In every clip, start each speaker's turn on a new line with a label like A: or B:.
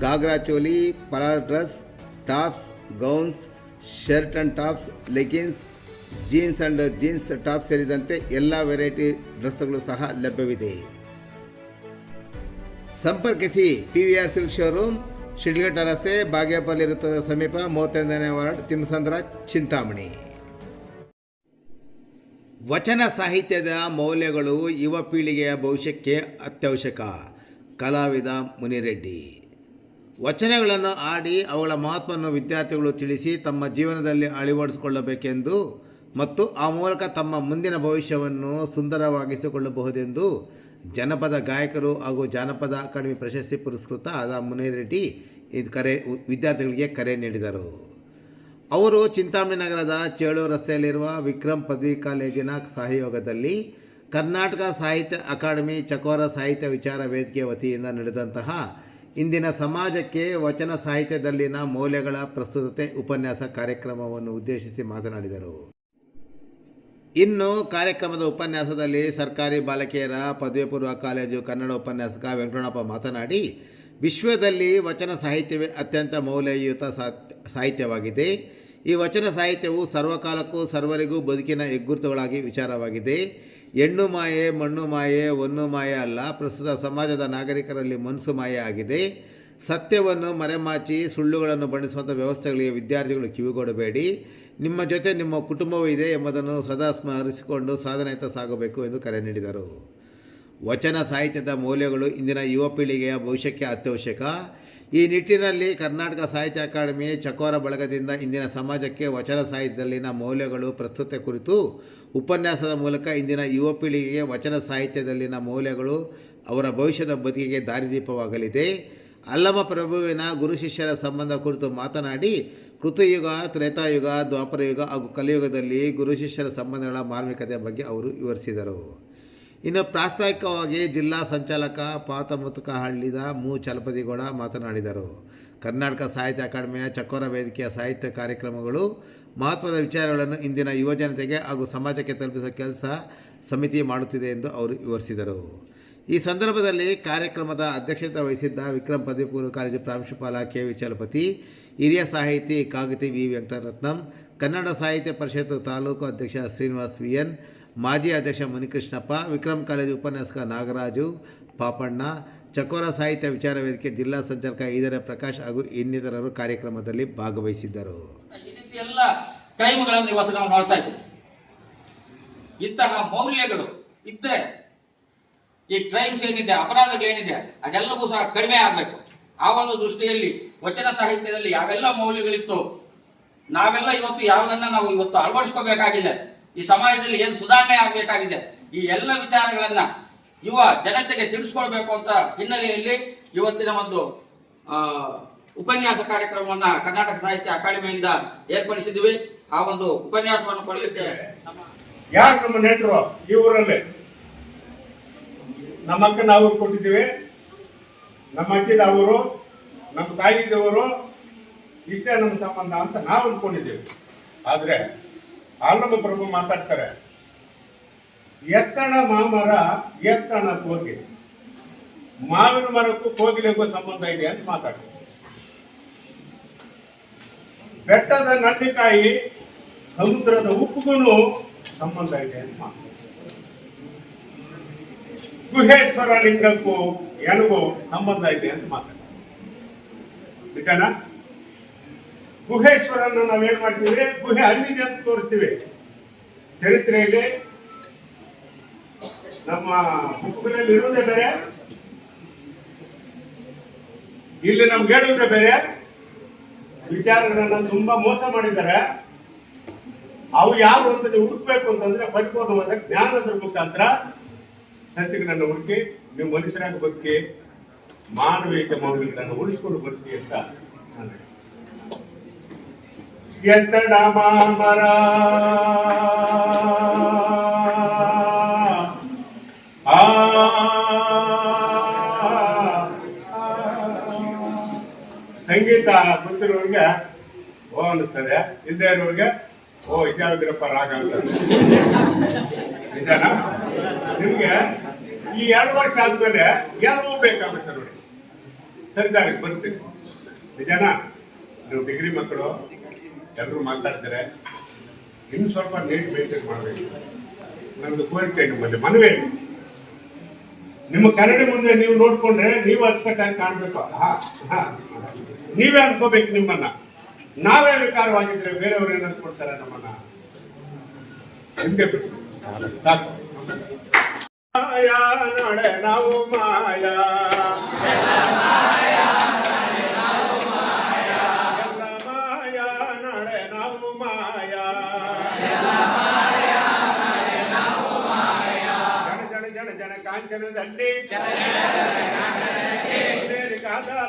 A: ghagra choli palazzo dress, tops, gowns, shirt and tops leggings jeans and jeans top ಸೇರಿದಂತೆ ಎಲ್ಲ variety ಡ್ರೆಸ್ಗಳು ಸಹ ಲಭ್ಯವಿದೆ. ಸಂಪರ್ಕಿಸಿ P V R silk showroom, Shidlaghatta ರಸ್ತೆ, ಬಾಗೇಪಲ್ಲಿ ವೃತ್ತದ ಸಮೀಪ, ಮೂವತ್ತೈದನೇ ವಾರ್ಡ್ ತಿಮ್ಮಸಂದ್ರ ಚಿಂತಾಮಣಿ. ವಚನ ಸಾಹಿತ್ಯದ ಮೌಲ್ಯಗಳು ಯುವ ಪೀಳಿಗೆಯ ಭವಿಷ್ಯಕ್ಕೆ ಅತ್ಯವಶ್ಯಕ. ಕಲಾವಿದ ಮುನಿರೆಡ್ಡಿ. ವಚನಗಳನ್ನು ಆಡಿ ಅವುಗಳ ಮಹತ್ವವನ್ನು ವಿದ್ಯಾರ್ಥಿಗಳು ತಿಳಿಸಿ ತಮ್ಮ ಜೀವನದಲ್ಲಿ ಅಳವಡಿಸಿಕೊಳ್ಳಬೇಕೆಂದು ಮತ್ತು ಆ ಮೂಲಕ ತಮ್ಮ ಮುಂದಿನ ಭವಿಷ್ಯವನ್ನು ಸುಂದರವಾಗಿಸಿಕೊಳ್ಳಬಹುದೆಂದು ಜನಪದ ಗಾಯಕರು ಹಾಗೂ ಜಾನಪದ ಅಕಾಡೆಮಿ ಪ್ರಶಸ್ತಿ ಪುರಸ್ಕೃತ ಆದ ಮುನಿರೆಡ್ಡಿ ಇದು ಕರೆ ವಿದ್ಯಾರ್ಥಿಗಳಿಗೆ ಕರೆ ನೀಡಿದರು. ಅವರು ಚಿಂತಾಮಣಿ ನಗರದ ಚೇಳು ರಸ್ತೆಯಲ್ಲಿರುವ ವಿಕ್ರಮ್ ಪದವಿ ಕಾಲೇಜಿನ ಸಹಯೋಗದಲ್ಲಿ ಕರ್ನಾಟಕ ಸಾಹಿತ್ಯ ಅಕಾಡೆಮಿ ಚಕೋರ ಸಾಹಿತ್ಯ ವಿಚಾರ ವೇದಿಕೆ ವತಿಯಿಂದ ನಡೆದಂತಹ ಇಂದಿನ ಸಮಾಜಕ್ಕೆ ವಚನ ಸಾಹಿತ್ಯದಲ್ಲಿನ ಮೌಲ್ಯಗಳ ಪ್ರಸ್ತುತತೆ ಉಪನ್ಯಾಸ ಕಾರ್ಯಕ್ರಮವನ್ನು ಉದ್ದೇಶಿಸಿ ಮಾತನಾಡಿದರು. ಇನ್ನು ಕಾರ್ಯಕ್ರಮದ ಉಪನ್ಯಾಸದಲ್ಲಿ ಸರ್ಕಾರಿ ಬಾಲಕಿಯರ ಪದವಿ ಪೂರ್ವ ಕಾಲೇಜು ಕನ್ನಡ ಉಪನ್ಯಾಸಕ ವೆಂಕಟಣಪ್ಪ ಮಾತನಾಡಿ, ವಿಶ್ವದಲ್ಲಿ ವಚನ ಸಾಹಿತ್ಯವೇ ಅತ್ಯಂತ ಮೌಲ್ಯಯುತ ಸಾಹಿತ್ಯವಾಗಿದೆ. ಈ ವಚನ ಸಾಹಿತ್ಯವು ಸರ್ವಕಾಲಕ್ಕೂ ಸರ್ವರಿಗೂ ಬದುಕಿನ ಹೆಗ್ಗುರುತುಗಳಾಗಿ ವಿಚಾರವಾಗಿದೆ. ಹೆಣ್ಣು ಮಾಯೆ, ಮಣ್ಣು ಮಾಯೆ ಒನ್ನು ಮಾಯೆ ಅಲ್ಲ. ಪ್ರಸ್ತುತ ಸಮಾಜದ ನಾಗರಿಕರಲ್ಲಿ ಮನಸ್ಸು ಮಾಯೆ ಆಗಿದೆ. ಸತ್ಯವನ್ನು ಮರೆಮಾಚಿ ಸುಳ್ಳುಗಳನ್ನು ಬಣ್ಣಿಸುವಂಥ ವ್ಯವಸ್ಥೆಗಳಿಗೆ ವಿದ್ಯಾರ್ಥಿಗಳು ಕಿವಿಗೊಡಬೇಡಿ. ನಿಮ್ಮ ಜೊತೆ ನಿಮ್ಮ ಕುಟುಂಬವೂ ಇದೆ ಎಂಬುದನ್ನು ಸದಾ ಸ್ಮರಿಸಿಕೊಂಡು ಸಾಧನೆಯತ್ತ ಸಾಗಬೇಕು ಎಂದು ಕರೆ ನೀಡಿದರು. ವಚನ ಸಾಹಿತ್ಯದ ಮೌಲ್ಯಗಳು ಇಂದಿನ ಯುವ ಪೀಳಿಗೆಯ ಭವಿಷ್ಯಕ್ಕೆ ಅತ್ಯವಶ್ಯಕ. ಈ ನಿಟ್ಟಿನಲ್ಲಿ ಕರ್ನಾಟಕ ಸಾಹಿತ್ಯ ಅಕಾಡೆಮಿ ಚಕೋರ ಬಳಗದಿಂದ ಇಂದಿನ ಸಮಾಜಕ್ಕೆ ವಚನ ಸಾಹಿತ್ಯದಲ್ಲಿನ ಮೌಲ್ಯಗಳು ಪ್ರಸ್ತುತ ಕುರಿತು ಉಪನ್ಯಾಸದ ಮೂಲಕ ಇಂದಿನ ಯುವ ಪೀಳಿಗೆಗೆ ವಚನ ಸಾಹಿತ್ಯದಲ್ಲಿನ ಮೌಲ್ಯಗಳು ಅವರ ಭವಿಷ್ಯದ ಬದುಕಿಗೆ ದಾರಿದೀಪವಾಗಲಿದೆ. ಅಲ್ಲಮ ಪ್ರಭುವಿನ ಗುರು ಶಿಷ್ಯರ ಸಂಬಂಧ ಕುರಿತು ಮಾತನಾಡಿ, ಕೃತಯುಗ, ತ್ರೇತಾಯುಗ, ದ್ವಾಪರಯುಗ ಹಾಗೂ ಕಲಿಯುಗದಲ್ಲಿ ಗುರು ಶಿಷ್ಯರ ಸಂಬಂಧಗಳ ಮಾರ್ಮಿಕತೆ ಬಗ್ಗೆ ಅವರು ವಿವರಿಸಿದರು. ಇನ್ನು ಪ್ರಾಸ್ತಾವಿಕವಾಗಿ ಜಿಲ್ಲಾ ಸಂಚಾಲಕ ಪಾತಮುತುಕಹಳ್ಳಿದ ಮೂ. ಚಲಪತಿಗೌಡ ಮಾತನಾಡಿದರು. ಕರ್ನಾಟಕ ಸಾಹಿತ್ಯ ಅಕಾಡೆಮಿಯ ಚಕೋರ ವೇದಿಕೆಯ ಸಾಹಿತ್ಯ ಕಾರ್ಯಕ್ರಮಗಳು ಮಹತ್ವದ ವಿಚಾರಗಳನ್ನು ಇಂದಿನ ಯುವಜನತೆಗೆ ಹಾಗೂ ಸಮಾಜಕ್ಕೆ ತಲುಪಿಸುವ ಕೆಲಸ ಸಮಿತಿ ಮಾಡುತ್ತಿದೆ ಎಂದು ಅವರು ವಿವರಿಸಿದರು. ಈ ಸಂದರ್ಭದಲ್ಲಿ ಕಾರ್ಯಕ್ರಮದ ಅಧ್ಯಕ್ಷತೆ ವಹಿಸಿದ್ದ ವಿಕ್ರಮ್ ಪದವಿ ಪೂರ್ವ ಕಾಲೇಜು ಪ್ರಾಂಶುಪಾಲ ಕೆ. ವಿ. ಚಲಪತಿ, ಹಿರಿಯ ಸಾಹಿತಿ ಕಾಗತಿ ವಿ. ವೆಂಕಟರತ್ನಂ, ಕನ್ನಡ ಸಾಹಿತ್ಯ ಪರಿಷತ್ ತಾಲೂಕು ಅಧ್ಯಕ್ಷ ಶ್ರೀನಿವಾಸ್ ವಿ. ಎನ್. ಮಾಜಿ ಅಧ್ಯಕ್ಷ ಮುನಿಕೃಷ್ಣಪ್ಪ ವಿಕ್ರಮ್ ಕಾಲೇಜು ಉಪನ್ಯಾಸಕ ನಾಗರಾಜು, ಪಾಪಣ್ಣ, ಚಕೋರ ಸಾಹಿತ್ಯ ವಿಚಾರ ವೇದಿಕೆ ಜಿಲ್ಲಾ ಸಂಚಾಲಕ ಈದರ ಪ್ರಕಾಶ್ ಹಾಗೂ ಇನ್ನಿತರರು ಕಾರ್ಯಕ್ರಮದಲ್ಲಿ ಭಾಗವಹಿಸಿದ್ದರು.
B: ಕ್ರೈಮ್ಗಳನ್ನು ಇವತ್ತು ನಾವು ಇಂತಹ ಮೌಲ್ಯಗಳು ಇದ್ರೆ ಈ ಕ್ರೈಮ್ಸ್ ಏನಿದೆ ಅಪರಾಧಗಳೇನಿದೆ ಅದೆಲ್ಲವೂ ಸಹ ಕಡಿಮೆ ಆಗಬೇಕು. ಆ ಒಂದು ದೃಷ್ಟಿಯಲ್ಲಿ ವಚನ ಸಾಹಿತ್ಯದಲ್ಲಿ ಯಾವೆಲ್ಲ ಮೌಲ್ಯಗಳಿತ್ತು, ನಾವೆಲ್ಲ ಇವತ್ತು ಯಾವುದನ್ನ ನಾವು ಇವತ್ತು ಅಳವಡಿಸ್ಕೋಬೇಕಾಗಿದೆ ಈ ಸಮಾಜದಲ್ಲಿ ಏನು ಸುಧಾರಣೆ ಆಗಬೇಕಾಗಿದೆ? ಈ ಎಲ್ಲ ವಿಚಾರಗಳನ್ನ ಯುವ ಜನತೆಗೆ ತಿಳಿಸ್ಕೊಳ್ಬೇಕು ಅಂತ ಹಿನ್ನೆಲೆಯಲ್ಲಿ ಇವತ್ತಿನ ಒಂದು ಉಪನ್ಯಾಸ ಕಾರ್ಯಕ್ರಮವನ್ನ ಕರ್ನಾಟಕ ಸಾಹಿತ್ಯ ಅಕಾಡೆಮಿಯಿಂದ ಏರ್ಪಡಿಸಿದ್ವಿ ಆ ಒಂದು ಉಪನ್ಯಾಸವನ್ನು ಕೊಡಲಿಕ್ಕೆ
C: ಯಾರು ನಮ್ಮ ನೆಂಟರು ಈ ಊರಲ್ಲಿ? ನಮ್ಮ ಅಕ್ಕ ನಾವು ಕೊಟ್ಟಿದ್ದೀವಿ. ನಮ್ಮ ಅಕ್ಕಿದ ಅವರು, ನಮ್ಮ ತಾಯಿದವರು, ಇಷ್ಟೇ ನಮ್ಮ ಸಂಬಂಧ ಅಂತ ನಾವು ಅಂದ್ಕೊಂಡಿದ್ದೇವೆ. ಆದ್ರೆ ಆಲಮ ಪ್ರಭು ಮಾತಾಡ್ತಾರೆ, ಎತ್ತಣ ಮಾಮರ ಎತ್ತಣ ಕೋಗಿ ಮಾವಿನ ಮರಕ್ಕೂ ಕೋಗಿಲೆಗೂ ಸಂಬಂಧ ಇದೆ ಅಂತ ಮಾತಾಡ್ತಾರೆ. ಬೆಟ್ಟದ ನಂಡಿಕಾಯಿ ಸಮುದ್ರದ ಉಪ್ಪುಗೂ ಸಂಬಂಧ ಇದೆ ಅಂತ ಮಾತಾಡ್ತಾರೆ. ಗುಹೇಶ್ವರ ಲಿಂಗಕ್ಕೂ ಎನಗೂ ಸಂಬಂಧ ಇದೆ ಅಂತ ಮಾತಾಡ್ತಾರೆ. ನಿಜನಾ ಗುಹೇಶ್ವರನ ನಾವೇನ್ ಮಾಡ್ತೀವಿ? ಗುಹೆ ಅಲ್ಲಿದೆ ಅಂತ ತೋರಿಸ್ತೀವಿ. ಚರಿತ್ರೆಯಲ್ಲಿ ನಮ್ಮ ಬುಕ್ನಲ್ಲಿ ಇರುವುದೇ ಬೇರೆ. ಇಲ್ಲಿ ನಮ್ಗೆ ಹೇಳುವುದೇ ಬೇರೆ. ವಿಚಾರಗಳನ್ನ ತುಂಬಾ ಮೋಸ ಮಾಡಿದ್ದಾರೆ. ಅವು ಯಾರು ಅಂತ ನೀವು ಹುಡುಕ್ಬೇಕು ಅಂತಂದ್ರೆ ಪರಿಪೂರ್ಣವಾದ ಜ್ಞಾನದ ಮುಖಾಂತರ ಸತ್ಯಗಳನ್ನು ಹುಡುಕಿ, ನೀವು ಮನುಷ್ಯರಾಗಿ ಬದುಕಿ, ಮಾನವೀಯತೆ ಮೌಲ್ಯಗಳನ್ನು ಉಳಿಸ್ಕೊಂಡು ಬರ್ತೀವಿ ಅಂತ ನಾನು. ಎತ್ತಡ ಆ. ಸಂಗೀತ ಗೊತ್ತಿರೋರಿಗೆ ಓ ಅನ್ನಿಸ್ತದೆ ಇಲ್ಲದೆ ಇರೋರಿಗೆ, ಓ, ಇದ್ಯಾವ್ದಿರಪ್ಪ ರಾಗ ಅಂತ. ನಿಜನಾ ನಿಮ್ಗೆ ಈ ಎರಡು ವರ್ಷ ಆದ್ಮೇಲೆ ಎಲ್ಲವೂ ಬೇಕಾಗುತ್ತೆ ನೋಡಿ. ಸರಿದಾರಿಗೆ ಬರ್ತೀನಿ. ನಿಜನಾ? ನೀವು ಡಿಗ್ರಿ ಮಕ್ಕಳು ಎಲ್ಲರೂ ಮಾತಾಡ್ತಾರೆ. ಇನ್ನು ಸ್ವಲ್ಪ ನೀಟ್ ಮೇಂಟೈನ್ ಮಾಡಬೇಕು. ನಮ್ದು ಕೋರಿಕೆ ನಿಮ್ಮಲ್ಲಿ. ಮನವಿ ನಿಮ್ಮ ಕನ್ನಡಿ ಮುಂದೆ ನೀವು ನೋಡ್ಕೊಂಡ್ರೆ ನೀವು ಅಚ್ಚುಕಟ್ಟಾಗಿ ಕಾಣ್ಬೇಕು. ನೀವೇ ಅನ್ಕೋಬೇಕು ನಿಮ್ಮನ್ನ. ನಾವೇ ವಿಕಾರವಾಗಿದ್ರೆ ಬೇರೆಯವ್ರು ಏನ್ ಕೊಡ್ತಾರೆ ನಮ್ಮನ್ನ. ನಿಮ್ಗೆ ಸಾಕು. ಮಾಯಾ ನಡೆ ನಾವು ಮಾಯಾ. ಜನ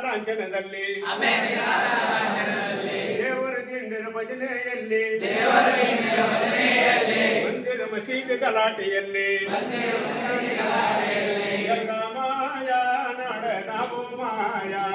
C: ಕಾಂಚನದಲ್ಲಿ ಅಮೇರಿಕಾದ ಲಾಂಛನದಲ್ಲಿ ದೇವರ ದಿಂಡಿನ ಭಜನೆಯಲ್ಲಿ ಮಂದಿರ ಮಸೀದಿ ಗಲಾಟೆಯಲ್ಲಿ ಎಲ್ಲ ಮಾಯಾ ನಡ ನಾವು ಮಾಯಾ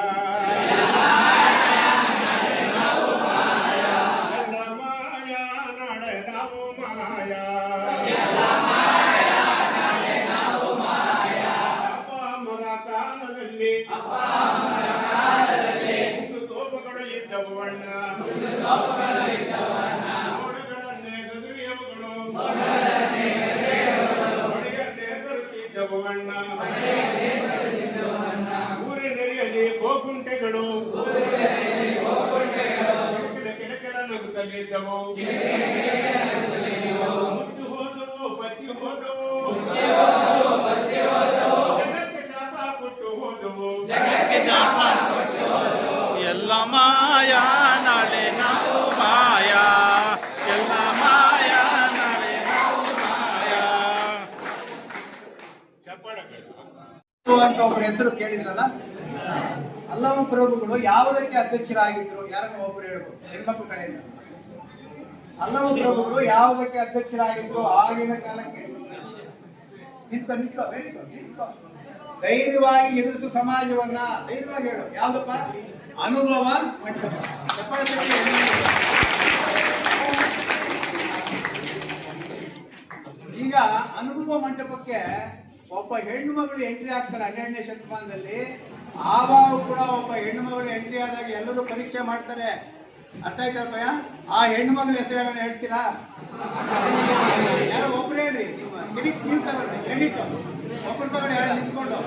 D: ಒಬ್ಬರ ಹೆಸರು ಕೇಳಿದ್ರಲ್ಲ? ಅಲ್ಲವ ಪ್ರಭುಗಳು ಯಾವುದಕ್ಕೆ ಅಧ್ಯಕ್ಷರಾಗಿದ್ರು, ಯಾರನ್ನ ಒಬ್ಬರು ಹೇಳ್ಬೋದು? ಹೆಣ್ಮಕ್ಳು ಕಡೆಯಿಂದ. ಅಲ್ಲವ ಪ್ರಭುಗಳು ಯಾವುದಕ್ಕೆ ಅಧ್ಯಕ್ಷರಾಗಿದ್ರು ಆಗಿನ ಕಾಲಕ್ಕೆ? ನಿಂತ ನಿಂತ್ಕೊ ಧೈರ್ಯವಾಗಿ ಎದುರಿಸು ಸಮಾಜವನ್ನ. ಧೈರ್ಯವಾಗಿ ಹೇಳು. ಯಾವ್ದಪ್ಪ? ಅನುಭವ ಮಂಟಪ? ಈಗ ಅನುಭವ ಮಂಟಪಕ್ಕೆ ಒಬ್ಬ ಹೆಣ್ಣು ಮಗಳು ಎಂಟ್ರಿ ಆಗ್ತಾರೆ ಹನ್ನೆರಡನೇ ಶತಮಾನದಲ್ಲಿ ಆವಾಗ ಕೂಡ ಒಬ್ಬ ಹೆಣ್ಣು ಮಗಳು ಎಂಟ್ರಿ ಆದಾಗ ಎಲ್ಲರೂ ಪರೀಕ್ಷೆ ಮಾಡ್ತಾರೆ. ಅರ್ಥ ಆಯ್ತಲ್ಲಪ್ಪಯ್ಯ ಆ ಹೆಣ್ಣು ಮಗಳ ಹೆಸರು ಹೇಳ್ತೀರಾ? ಯಾರೋ ಒಬ್ರು ಹೇಳ್ರಿ ಕ್ರೆಡಿಟ್ ನೀವು ತಗೊಳ್ಳಿ. ಕ್ಲಿನಿಕ್ ಒಬ್ರು ಯಾರು ನಿಂತ್ಕೊಂಡು.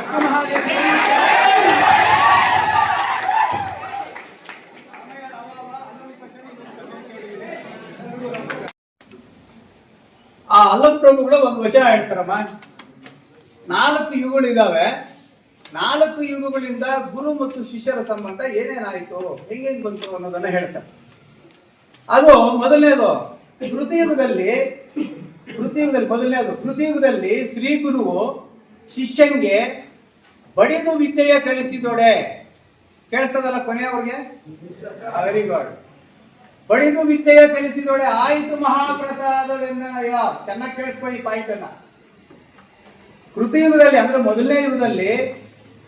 D: ಅಕ್ಕ ಮಹಾದೇವಿ ಆ ಅಲ್ಲಂ ಕೂಡ ಒಂದು ವಚನ ಹೇಳ್ತಾರಮ್ಮ. ನಾಲ್ಕು ಯುಗಗಳಿದಾವೆ. ನಾಲ್ಕು ಯುಗಗಳಿಂದ ಗುರು ಮತ್ತು ಶಿಷ್ಯರ ಸಂಬಂಧ ಏನೇನಾಯ್ತು ಹೆಂಗ್ ಬಂತು ಅನ್ನೋದನ್ನ ಹೇಳ್ತಾರೆ. ಅದು ಮೊದಲನೇದು, ಕೃತಿಯುಗದಲ್ಲಿ ಕೃತಿಯುಗದಲ್ಲಿ ಮೊದಲನೇದು, ಕೃತಿಯುಗದಲ್ಲಿ ಶ್ರೀ ಗುರುವು ಶಿಷ್ಯಂಗೆ ಬಡಿದು ವಿದ್ಯೆಯ ಕಳಿಸಿದೋಡೆ ಕೇಳಿಸ್ತದಲ್ಲ ಕೊನೆಯವ್ರಿಗೆ ವೆರಿ ಗುಡ್ ಬಡಿದು ವಿದ್ಯೆಯ ಕಲಿಸಿದೊಡೆ ಆಯಿತು ಚೆನ್ನಾಗಿ ಕೇಳಿಸ್ಕೊ ಈ ಪಾಯಿಂಟ್ ಅನ್ನ. ಕೃತಯುಗದಲ್ಲಿ ಅಂದ್ರೆ ಮೊದಲನೇ ಯುಗದಲ್ಲಿ,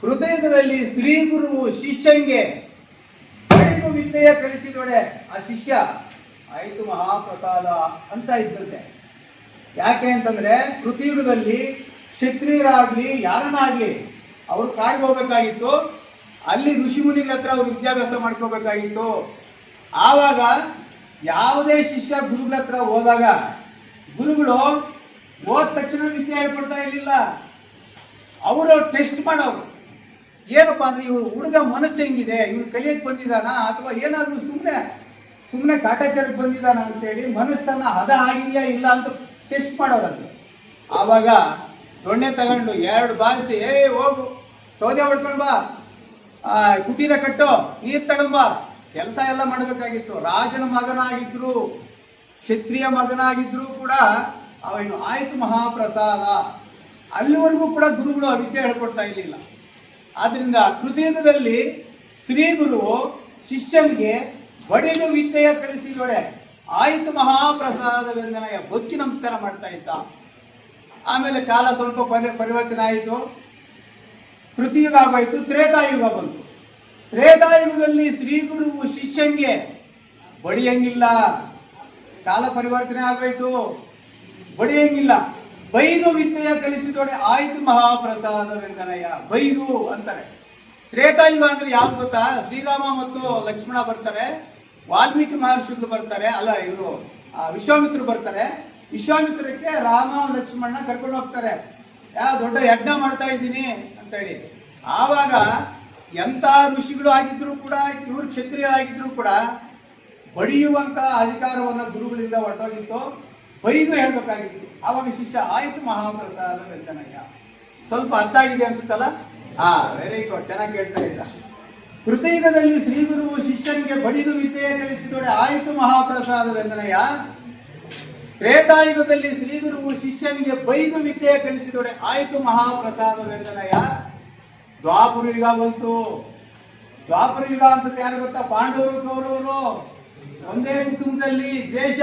D: ಕೃತಯುಗದಲ್ಲಿ ಶ್ರೀ ಗುರುವು ಶಿಷ್ಯಂಗೆ ಐದು ವಿದ್ಯೆಯ ಕಲಿಸಿದೊಡೆ ಆ ಶಿಷ್ಯ. ಐದು ಮಹಾಪ್ರಸಾದ ಅಂತ ಇದ್ದಂತೆ. ಯಾಕೆ ಅಂತಂದ್ರೆ ಕೃತಿಯುಗದಲ್ಲಿ ಕ್ಷತ್ರಿಯರಾಗ್ಲಿ, ಯಾರನ್ನಾಗ್ಲಿ ಅವ್ರು ಕಾಡಿಗೆ ಹೋಗ್ಬೇಕಾಗಿತ್ತು. ಅಲ್ಲಿ ಋಷಿ ಮುನಿಗಳ ಹತ್ರ ಅವ್ರು ವಿದ್ಯಾಭ್ಯಾಸ ಮಾಡ್ಕೋಬೇಕಾಗಿತ್ತು. ಆವಾಗ ಯಾವುದೇ ಶಿಷ್ಯ ಗುರುಗಳ ಹತ್ರ ಹೋದಾಗ ಗುರುಗಳು ಹೋದ ತಕ್ಷಣ ವಿದ್ಯೆ ಹೇಳ್ಕೊಡ್ತಾ ಇರಲಿಲ್ಲ. ಅವರು ಟೆಸ್ಟ್ ಮಾಡೋರು. ಏನಪ್ಪ ಅಂದ್ರೆ ಇವ್ರು ಹುಡುಗ ಮನಸ್ಸು ಹೆಂಗಿದೆ? ಇವ್ರು ಕಲಿಯಕ್ಕೆ ಬಂದಿದಾನ ಅಥವಾ ಏನಾದರೂ ಸುಮ್ಮನೆ ಸುಮ್ಮನೆ ಕಾಟಾಚಾರಕ್ಕೆ ಬಂದಿದಾನ ಅಂತೇಳಿ ಮನಸ್ಸನ್ನ ಹದ ಆಗಿದೆಯಾ ಇಲ್ಲ ಅಂತ ಟೆಸ್ಟ್ ಮಾಡೋರಂತೆ. ಆವಾಗ ದೊಣ್ಣೆ ತಗೊಂಡು ಎರಡು ಬಾರಿಸಿ ಏ ಹೋಗು ಸೌದೆ ಹೊಡ್ಕೊಂಡ್ ಬಾ. ಆ, ಕುಟೀರ ಕಟ್ಟು ನೀರು ತಗೊಂಬ ಕೆಲಸ ಎಲ್ಲ ಮಾಡಬೇಕಾಗಿತ್ತು. ರಾಜನ ಮಗನಾಗಿದ್ರು. ಕ್ಷತ್ರಿಯ ಮಗನಾಗಿದ್ದರೂ ಕೂಡ ಅವನು ಆಯ್ತು ಮಹಾಪ್ರಸಾದ. ಅಲ್ಲಿವರೆಗೂ ಕೂಡ ಗುರುಗಳು ವಿದ್ಯೆ ಹೇಳ್ಕೊಡ್ತಾ ಇರಲಿಲ್ಲ. ಆದ್ದರಿಂದ ಕೃತಿಯುಗದಲ್ಲಿ ಶ್ರೀ ಗುರು ಶಿಷ್ಯನಿಗೆ ಬಡಿದು ವಿದ್ಯೆಯ ಕಲಿಸಿದೊಡೆ ಆಯ್ತು ಮಹಾಪ್ರಸಾದವೆಂದನೆಯ ಬೊಕ್ಕಿ ನಮಸ್ಕಾರ ಮಾಡ್ತಾ ಇದ್ದ. ಆಮೇಲೆ ಕಾಲ ಸ್ವಲ್ಪ ಪರಿ, ಪರಿವರ್ತನೆ ಆಯಿತು. ಕೃತಿಯುಗ ಆಗೋಯ್ತು, ತ್ರೇತಾಯುಗ ಬಂತು. ತ್ರೇತಾಯುಗದಲ್ಲಿ ಶ್ರೀ ಗುರುವು ಶಿಷ್ಯಂಗೆ ಬಡಿಯಂಗಿಲ್ಲ. ಕಾಲ ಪರಿವರ್ತನೆ ಆಗೋಯ್ತು. ಬಡಿಯಂಗಿಲ್ಲ ಬೈದು ವಿದ್ಯೆಯ ಕಲಿಸಿದೊಡೆ ಆಯ್ತು ಮಹಾಪ್ರಸಾದವೆಂದನಯ್ಯ ಬೈದು ಅಂತಾರೆ. ತ್ರೇತಾಯುಗ ಅಂದ್ರೆ ಯಾವ್ದು ಗೊತ್ತಾ? ಶ್ರೀರಾಮ ಮತ್ತು ಲಕ್ಷ್ಮಣ ಬರ್ತಾರೆ. ವಾಲ್ಮೀಕಿ ಮಹರ್ಷಿಗಳು ಬರ್ತಾರೆ. ಅಲ್ಲ, ಇವರು ವಿಶ್ವಾಮಿತ್ರರು ಬರ್ತಾರೆ. ವಿಶ್ವಾಮಿತ್ರಕ್ಕೆ ರಾಮ ಲಕ್ಷ್ಮಣ ಕರ್ಕೊಂಡು ಹೋಗ್ತಾರೆ. ಯಾ, ದೊಡ್ಡ ಯಜ್ಞ ಮಾಡ್ತಾ ಇದ್ದೀನಿ ಅಂತ ಹೇಳಿ ಆವಾಗ ಎಂತ ಋಷಿಗಳು ಆಗಿದ್ರು ಕೂಡ, ಇವರು ಕ್ಷತ್ರಿಯರಾಗಿದ್ರು ಕೂಡ ಬಡಿಯುವಂತ ಅಧಿಕಾರವನ್ನ ಗುರುಗಳಿಂದ ಹೊರಟೋಗಿತ್ತು. ಬೈದು ಹೇಳ್ಬೇಕಾಗಿತ್ತು. ಆವಾಗ ಶಿಷ್ಯ, ಆಯ್ತು ಮಹಾಪ್ರಸಾದ ವೆಂಕನಯ್ಯ. ಸ್ವಲ್ಪ ಅರ್ಥ ಆಗಿದೆ ಅನ್ಸುತ್ತಲ್ಲ? ಹಾ ವೆರಿ ಗುಡ್ ಚೆನ್ನಾಗಿ ಕೇಳ್ತಾ ಇಲ್ಲ ಕೃತಯುಗದಲ್ಲಿ ಶ್ರೀ ಗುರುವು ಶಿಷ್ಯನಿಗೆ ಬಡಿದು ವಿದ್ಯೆ ಕಲಿಸಿದೊಡೆ ಆಯಿತು ಮಹಾಪ್ರಸಾದ ವೆಂಕನಯ್ಯ. ತ್ರೇತಾಯುಗದಲ್ಲಿ ಶ್ರೀ ಗುರುವು ಶಿಷ್ಯನಿಗೆ ಬೈದು ವಿದ್ಯೆ ಕಲಿಸಿದೊಡೆ ಆಯಿತು ಮಹಾಪ್ರಸಾದ ವೆಂಕನಯ್ಯ. ದ್ವಾಪುರ ಯುಗ ಬಂತು. ದ್ವಾಪುರ ಯುಗ ಅಂತ ಯಾರು ಗೊತ್ತಾ? ಪಾಂಡವರು, ಕೌರವರು. ಒಂದೇ ಕುಟುಂಬದಲ್ಲಿ ದ್ವೇಷ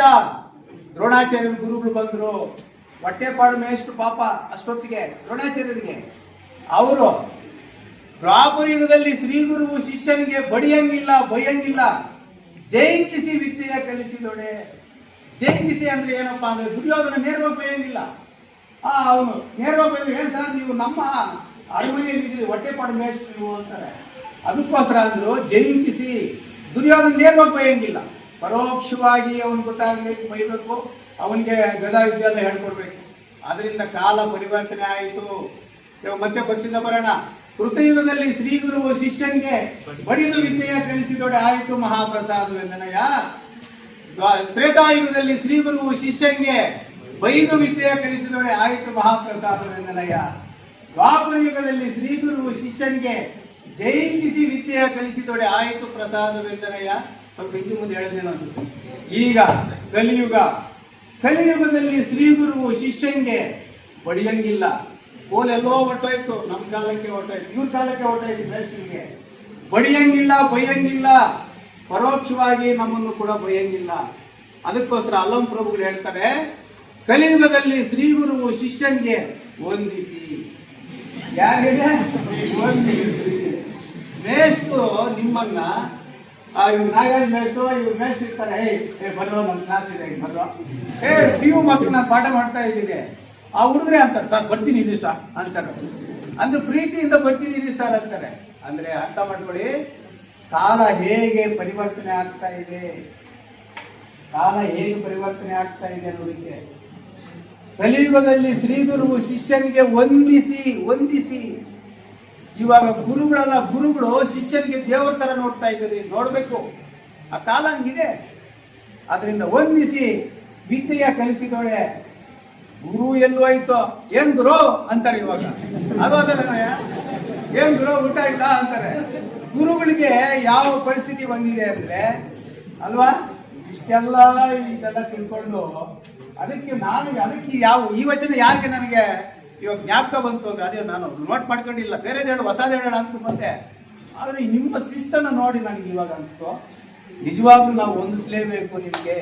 D: ದ್ರೋಣಾಚಾರ್ಯರು ಗುರುಗಳು ಬಂದ್ರು. ಹೊಟ್ಟೆಪಾಡು ಮೇಷ್ಟು ಪಾಪ ಅಷ್ಟೊತ್ತಿಗೆ ದ್ರೋಣಾಚಾರ್ಯರಿಗೆ ಅವರು ದ್ವಾಪರ ಯುಗದಲ್ಲಿ ಶ್ರೀ ಗುರುವು ಶಿಷ್ಯನಿಗೆ ಬಡಿಯಂಗಿಲ್ಲ, ಬೈಯಂಗಿಲ್ಲ. ಜಯಂತಿಸಿ ವಿದ್ಯೆಯ ಕಲಿಸಿದೊಡೆ ಜಯಂತಿಸಿ ಅಂದ್ರೆ ಏನಪ್ಪಾ ಅಂದ್ರೆ ದುರ್ಯೋಧನ ನೇರವಾಗಿ ಬೈಯಂಗಿಲ್ಲ. ಆ, ಅವನು ನೇರವಾಗಿ ಬೈದು ಏನ್ ಸರ್, ನೀವು ನಮ್ಮ ಅರಮನೆಯಲ್ಲಿ ಇದ್ದೀರಿ ಹೊಟ್ಟೆಪಾಡು ಮೇಷ್ಟು ನೀವು ಅಂತಾರೆ. ಅದಕ್ಕೋಸ್ಕರ ಅಂದ್ರು ಜಯಂತಿಸಿ ದುರ್ಯೋಧನ ನೇರವಾಗಿ ಬೈಯಂಗಿಲ್ಲ. ಪರೋಕ್ಷವಾಗಿ ಅವನು ಗೊತ್ತಾಗಬೇಕು, ಬೈಬೇಕು, ಅವನಿಗೆ ಗದಾ ವಿದ್ಯೆ ಎಲ್ಲ ಹೇಳ್ಕೊಡ್ಬೇಕು. ಅದರಿಂದ ಕಾಲ ಪರಿವರ್ತನೆ ಆಯಿತು. ಇವಾಗ ಮತ್ತೆ ಫಸ್ಟಿಂದ ಬರೋಣ. ಕೃತಯುಗದಲ್ಲಿ ಶ್ರೀ ಶಿಷ್ಯನಿಗೆ ಬಡಿದು ವಿದ್ಯೆಯ ಕಲಿಸಿದೊಡೆ ಆಯಿತು ಮಹಾಪ್ರಸಾದವೆಂದನಯ್ಯ ದ್ವಾ- ತ್ರೇತಾಯುಗದಲ್ಲಿ ಶ್ರೀ ಗುರುವು ಶಿಷ್ಯನ್ಗೆ ಬೈದು ವಿದ್ಯೆಯ ಕಲಿಸಿದೊಡೆ ಆಯಿತು ಮಹಾಪ್ರಸಾದವೆಂದನಯ್ಯ ದ್ವಾಪರ ಯುಗದಲ್ಲಿ ಶ್ರೀ ಗುರುವು ಶಿಷ್ಯನಿಗೆ ಜಯಂತಿಸಿ ವಿದ್ಯೆಯ ಕಲಿಸಿದೊಡೆ ಆಯಿತು ಪ್ರಸಾದವೆಂದನಯ್ಯ ಸ್ವಲ್ಪ ಹಿಂದೆ ಮುಂದೆ ಹೇಳಿದ್ದೇನೆ ಅನ್ಸುತ್ತೆ. ಈಗ ಕಲಿಯುಗ. ಕಲಿಯುಗದಲ್ಲಿ ಶ್ರೀ ಗುರುವು ಶಿಷ್ಯಂಗೆ ಬಡಿಯಂಗಿಲ್ಲ ಕೋಲೆಲ್ಲೋ ಹೊಟ್ಟೋಯ್ತು ನಮ್ಮ ಕಾಲಕ್ಕೆ ಹೊಟ್ಟೋಯ್ತು ಇವ್ರ ಕಾಲಕ್ಕೆ ಹೊಟ್ಟೋಯ್ತು ಬೇಸಿಗೆ ಬಡಿಯಂಗಿಲ್ಲ, ಬೈಯಂಗಿಲ್ಲ. ಪರೋಕ್ಷವಾಗಿ ನಮ್ಮನ್ನು ಕೂಡ ಬೈಯಂಗಿಲ್ಲ. ಅದಕ್ಕೋಸ್ಕರ ಅಲ್ಲಂ ಪ್ರಭುಗಳು ಹೇಳ್ತಾರೆ, ಕಲಿಯುಗದಲ್ಲಿ ಶ್ರೀ ಗುರುವು ಶಿಷ್ಯಂಗೆ ವಂದಿಸಿ. ಯಾರಿಗೆ? ಮೇಷ್ಟು ನಿಮ್ಮನ್ನ ಇವ್ರು ನಾಗರಾಜ್ ಮೇಷ್ಟು ಇವ್ರು ಮೇಸ್ಟ್ ಇರ್ತಾರೆ ಏ ಬರೋ ನಮ್ಮ ಕ್ಲಾಸ್ ಇದೆ ಈಗ ಬರೋ ಏ ಪಿ ಯು ನಾನು ಪಾಠ ಮಾಡ್ತಾ ಇದ್ದೀನಿ. ಆ ಹುಡುಗ್ರೆ ಅಂತಾರೆ, ಸರ್, ಬರ್ತೀನಿ ಇರಿ ಸರ್, ಅಂತಾರೆ. ಅಂದ್ರೆ ಪ್ರೀತಿಯಿಂದ ಬರ್ತೀನಿ ಸರ್ ಅಂತಾರೆ. ಅಂದ್ರೆ ಅರ್ಥ ಮಾಡ್ಕೊಳ್ಳಿ, ಕಾಲ ಹೇಗೆ ಪರಿವರ್ತನೆ ಆಗ್ತಾ ಇದೆ? ಕಾಲ ಹೇಗೆ ಪರಿವರ್ತನೆ ಆಗ್ತಾ ಇದೆ ಅನ್ನೋದಕ್ಕೆ. ಕಲಿಯುಗದಲ್ಲಿ ಶ್ರೀಗುರು ಶಿಷ್ಯನಿಗೆ ವಂದಿಸಿ ವಂದಿಸಿ. ಇವಾಗ ಗುರುಗಳಲ್ಲ ಗುರುಗಳು ಶಿಷ್ಯನಿಗೆ ದೇವರ ತರ ನೋಡ್ತಾ ಇದ್ದಾರೆ, ನೋಡಬೇಕು. ಆ ಕಾಲ ಹಂಗಿದೆ. ಅದರಿಂದ ವಂದಿಸಿ ವಿದ್ಯೆಯ ಕಲಿಸಿದವಳೆ, ಗುರು ಎಲ್ಲೂ ಆಯ್ತೋ ಏನ್ ಗುರು ಅಂತಾರೆ ಇವಾಗ. ಅದೋದಲ್ಲನಯ್ಯ ಏನ್ ಗುರು ಊಟ ಆಯ್ತಾ ಅಂತಾರೆ. ಗುರುಗಳಿಗೆ ಯಾವ ಪರಿಸ್ಥಿತಿ ಬಂದಿದೆ ಅಂದ್ರೆ, ಅಲ್ವಾ? ಇಷ್ಟೆಲ್ಲ ಇದೆಲ್ಲ ತಿಳ್ಕೊಂಡು ಅದಕ್ಕೆ ನಾನು ಅದಕ್ಕೆ ಯಾವ ಈ ವಚನ ಯಾಕೆ ನನಗೆ? ಇವಾಗ ಜ್ಞಾಪಕ ಬಂತು ಅಂದ್ರೆ ಅದೇ ನಾನು ನೋಟ್ ಮಾಡ್ಕೊಂಡಿಲ್ಲ. ಬೇರೆದು ಹೇಳು, ಹೊಸದು ಹೇಳೋಣ ಅಂತ ಬಂದೆ ಆದ್ರೆ ನಿಮ್ಮ ಶಿಸ್ತನ್ನು ನೋಡಿ ನನಗೆ ಇವಾಗ ಅನಿಸ್ತು. ನಿಜವಾಗ್ಲೂ ನಾವು ಹೊಂದಿಸ್ಲೇಬೇಕು ನಿಮಗೆ.